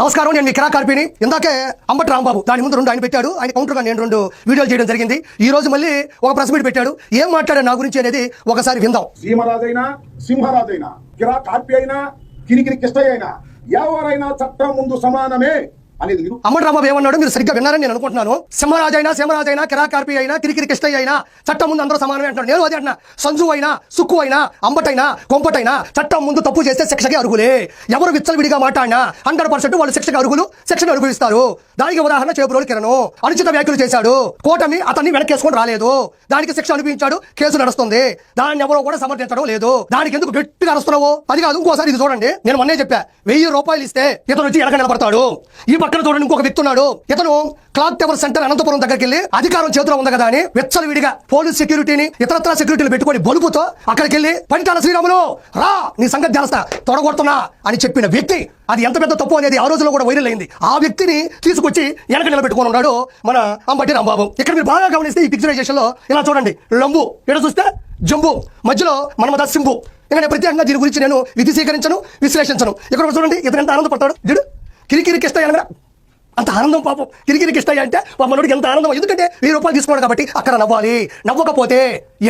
నమస్కారం నేను మీ కార్పిని ఇందాకే అంబటి రాంబాబు దాని ముందు రెండు ఆయన పెట్టాడు. ఆయన కౌంటర్గా నేను రెండు వీడియోలు చేయడం జరిగింది. ఈ రోజు మళ్ళీ ఒక ప్రెస్ మీట్ పెట్టాడు. ఏం మాట్లాడాడు నా గురించి అనేది ఒకసారి విందాం. సీమరాజైనా సింహరాజైనా కిరా కార్పి అయినా కిరికిరి కిష్టయ్య అయినా ఎవరైనా చట్టం ముందు సమానమే. అనేది మీరు అమ్మటి ఏమన్నాడు? మీరు సరిగ్గా విన్నారని నేను అనుకుంటున్నాను. సింహరాజు అయినా సింహరాజు అయినా కిరాకార్పి అయినా కిరికిరి కృష్ణయ్య అయినా చట్టం ముందు అందరూ సమానమే అంటారు నేను అదే అంటున్నా. సంజు అయినా సుక్కు అయినా అంబటైనా కొంపటైనా చట్టం ముందు తప్పు చేస్తే శిక్షకి అరుగులే ఎవరు విచ్చలవిడిగా మాట్లాడినా హండ్రెడ్ పర్సెంట్ వాళ్ళు శిక్షకి అరుగులు శిక్షను అనుభవిస్తారు. దానికి ఉదాహరణ చేపురోలు కిరణ్. అనుచిత వ్యాఖ్యలు చేశాడు. కూటమి అతన్ని వెనకేసుకొని రాలేదు. దానికి శిక్ష అనిపించాడు కేసు నడుస్తుంది. దాన్ని ఎవరో కూడా సమర్థించడం లేదు. దానికి ఎందుకు గట్టిగా అరుస్తున్నావు? అది కాదు ఇంకోసారి ఇది చూడండి. నేను మొన్నే చెప్పా. వెయ్యి రూపాయలు ఇస్తే ఇతను వచ్చి ఎనక నిలబడతాడు. ఈ పక్కన చూడండి ఇంకొక వ్యక్తి ఉన్నాడు. ఇతను క్లాక్ టవర్ సెంటర్ అనంతపురం దగ్గరికి వెళ్ళి అధికారం చేతిలో ఉంది కదా అని వెచ్చల విడిగా పోలీస్ సెక్యూరిటీని ఇతరత్ర సెక్యూరిటీలు పెట్టుకొని బలుపుతో అక్కడికి వెళ్ళి పంచాల శ్రీరాములు రా! నీ సంగతి తెలుస్తా తొడగొడుతున్నా అని చెప్పిన వ్యక్తి. అది ఎంత పెద్ద తప్పు అనేది ఆ రోజులో కూడా వైరల్ అయింది. ఆ వ్యక్తిని తీసుకొచ్చి వెనక నిలబెట్టుకొని ఉన్నాడు మన అంబటి రాంబాబు. ఇక్కడ మీరు బాగా గమనిస్తే ఈ పిక్చరైజేషన్లో ఇలా చూడండి. లంబు. ఇక్కడ చూస్తే? జంబు. మధ్యలో మనమద సింబు. ఇంకా ప్రత్యేకంగా దీని గురించి నేను విధి స్వీకరించను విశ్లేషించను. ఇక్కడ చూడండి ఇతను ఎంత ఆనందపడతాడు? దిడు. కిరికిరికి ఇస్తాయి అనగా అంత ఆనందం పాపం. కిరికిరికి ఇస్తాయి అంటే మా మనోడికి ఎంత ఆనందం? ఎందుకంటే వెయ్యి రూపాయలు తీసుకోవడం కాబట్టి అక్కడ నవ్వాలి. నవ్వకపోతే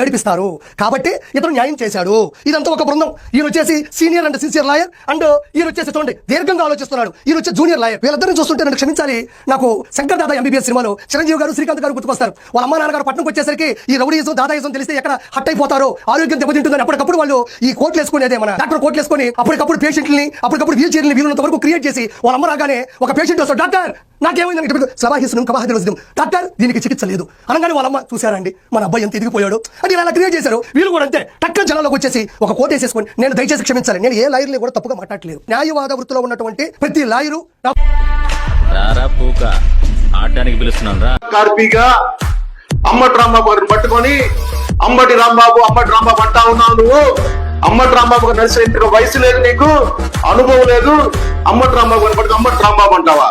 ఏడిపిస్తారు. కాబట్టి ఇతను న్యాయం చేశాడు. ఇదంతా ఒక బృందం. ఈయన వచ్చేసి senior and sincere lawyer and ఈయన వచ్చేసి చూడండి దీర్ఘంగా ఆలోచిస్తున్నాడు. ఈయన వచ్చే జూనియర్ లాయర్. వీళ్ళిద్దరిని చూస్తుంటే నన్ను క్షమించాలి. నాకు శంకర్ దాదా ఎంబీబీఎస్ సినిమాలో చిరంజీవి గారు శ్రీకాంత్ గారు గుర్తుకొస్తారు. వాళ్ళ అమ్మ నాన్నగారు పట్టణంకి వచ్చేసరికి ఈ రౌడీజం దాదాయిజం తెలిస్తే ఎక్కడ హట్ అయిపోతారో ఆరోగ్యం దెబ్బతింటుందని అప్పటికప్పుడు వాళ్ళు ఈ కోట్లు వేసుకునేదే మన డాక్టర్ కోట్లు వేసుకొని అప్పటికప్పుడు పేషెంట్ని అప్పటికప్పుడు వీల్ చైర్ని వీలున్నంత వరకు క్రియేట్ చేసి వాళ్ళ అమ్మ రాగానే ఒక పేషెంట్ వస్తాడు. డాక్టర్ నాకేమైందని ఇటు సవాహిస్తున్న కవాహిద్రం డాక్టర్ దీనికి చికిత్స లేదు. అనగానే వాళ్ళమ్మ చూశారండి. మన అబ్బాయి ఎంత ఎదిగిపోయాడు అంటే ఇలా క్రియేట్ చేశారు. వీళ్ళు కూడా అంతే. టక్కన జనాల్లోకి వచ్చేసి ఒక కోట్ వేసేసుకొని నేను దయచేసి క్షమించాలి. నేను ఏ లాయర్ని కూడా తప్పుగా మాట్లాడలేదు న్యాయవాద వృత్తిలో ఉన్నటువంటి ప్రతి లాయరు ఆడడానికి పిలుస్తున్నాను రా. కార్పీగా అమ్మటి రాంబాబు గారిని పట్టుకొని అమ్మటి రాంబాబు అమ్మటి రాంబాబు అంటా ఉన్నావు నువ్వు. అమ్మటి రాంబాబు గారు నడిచేంతగా వయసు లేదు నీకు అనుభవం లేదు. అమ్మటి రాంబాబు గారిని అమ్మటి రాంబాబు అంటావా?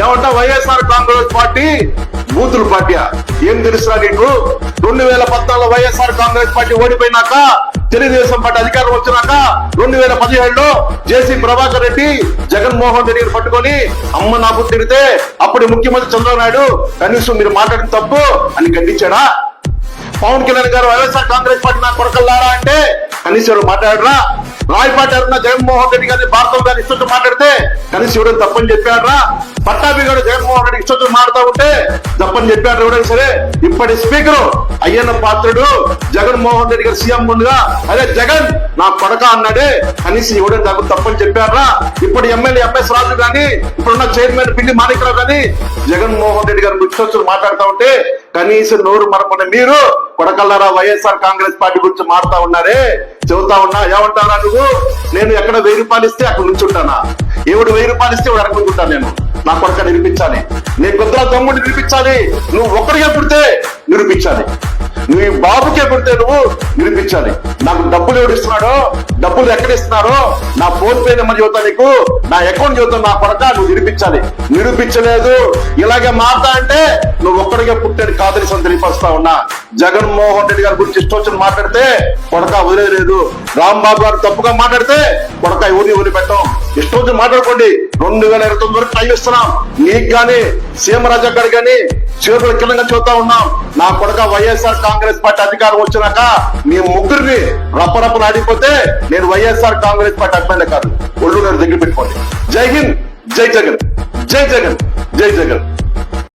ఏమంటా వైఎస్ఆర్ కాంగ్రెస్ పార్టీ? బూతుల పార్టీ ఏం తెలుసురా నీకు? రెండు వేల పద్నాలుగులో వైఎస్ఆర్ కాంగ్రెస్ పార్టీ ఓడిపోయినాక తెలుగుదేశం పార్టీ అధికారం వచ్చినాక రెండు వేల పదిహేడులో జేసీ ప్రభాకర్ రెడ్డి జగన్మోహన్ రెడ్డిని పట్టుకొని అమ్మ నాకు తిడితే అప్పుడు ముఖ్యమంత్రి చంద్రబాబు నాయుడు కనీసం మీరు మాట్లాడిన తప్పు అని ఖండించాడా? పవన్ కళ్యాణ్ గారు వైఎస్ఆర్ కాంగ్రెస్ పార్టీ నా కొరకల్లారా అంటే కనీసం మాట్లాడరా? రాయపాటి అరుణ జగన్మోహన్ రెడ్డి గారిని భారతం గారిని ఇష్టం మాట్లాడితే కలిసి ఇవ్వడం తప్పని చెప్పారా పట్టాభి గారు జగన్మోహన్ రెడ్డి ఇష్టం మాట్లాడుతూ ఉంటే తప్పని చెప్పారు ఎవరైనా సరే? ఇప్పటి స్పీకర్ అయ్యన్న పాత్రుడు జగన్మోహన్ రెడ్డి గారు సీఎం ముందుగా అదే జగన్ నా కొడక అన్నాడే కనీసం ఇవ్వడం నాకు తప్పని చెప్పారా ఇప్పుడు ఎమ్మెల్యే ఎంఎస్ రాజు గాని ఇప్పుడున్న చైర్మన్ పిండి మాణిక్రావు గాని జగన్మోహన్ రెడ్డి గారు గుర్తొచ్చి మాట్లాడుతూ ఉంటే కనీసం నోరు మరపడ. మీరు కొడకల్లారా వైఎస్ఆర్ కాంగ్రెస్ పార్టీ గురించి మారుతా ఉన్నారే? చెబుతా ఉన్నా ఏమంటారా నువ్వు? నేను ఎక్కడ వెయ్యి రూపాయలు ఇస్తే అక్కడ నుంచి ఉంటానా ఎవడు వెయ్యి రూపాయలు ఇస్తే వాడు అక్కడ ఉంటాను నేను. నా కొడక నిరూపించాలి. నీ కొద్దిగా తమ్ముడు నిరూపించాలి. నువ్వు ఒక్కడికే పుడితే నిరూపించాలి. నువ్వు బాబుకే పుడితే నువ్వు నిరూపించాలి. నాకు డబ్బులు ఎవడు ఇస్తున్నాడో డబ్బులు ఎక్కడ ఇస్తున్నారో నా ఫోన్ పే నెంబర్ చదువుతా నీకు. నా అకౌంట్ చదువుతా నా కొడక నువ్వు నిరూపించాలి. నిరూపించలేదు. ఇలాగే మారుతా అంటే నువ్వు ఒక్కడిగా పుట్టాడు కాదని సంతరిపరుస్తా ఉన్నా. జగన్మోహన్ రెడ్డి గారి గురించి ఇష్టం వచ్చిన మాట్లాడితే కొడక వదిలేదు రాంబాబు గారు తప్పుగా మాట్లాడితే కొడక ఎవరిని వదిలిపెట్టాం. ఇష్టం వచ్చి మాట్లాడుకోండి. రెండు వేల ఇరవై తొమ్మిది వరకు టైం ఇస్తున్నాం. నీకు గాని సీమరాజా గారు కానీ చేతుల కింద చూస్తా ఉన్నాం. నా కొడక వైఎస్ఆర్ కాంగ్రెస్ పార్టీ అధికారం వచ్చినాక మీ ముగ్గురిని రప్పరప్పలు ఆడిపోతే నేను వైఎస్ఆర్ కాంగ్రెస్ పార్టీ అభిమాని కాదు. ఒళ్ళు గారు దగ్గర పెట్టుకోండి. జై హింద్. జై జగన్. జై జగన్. జై జగన్.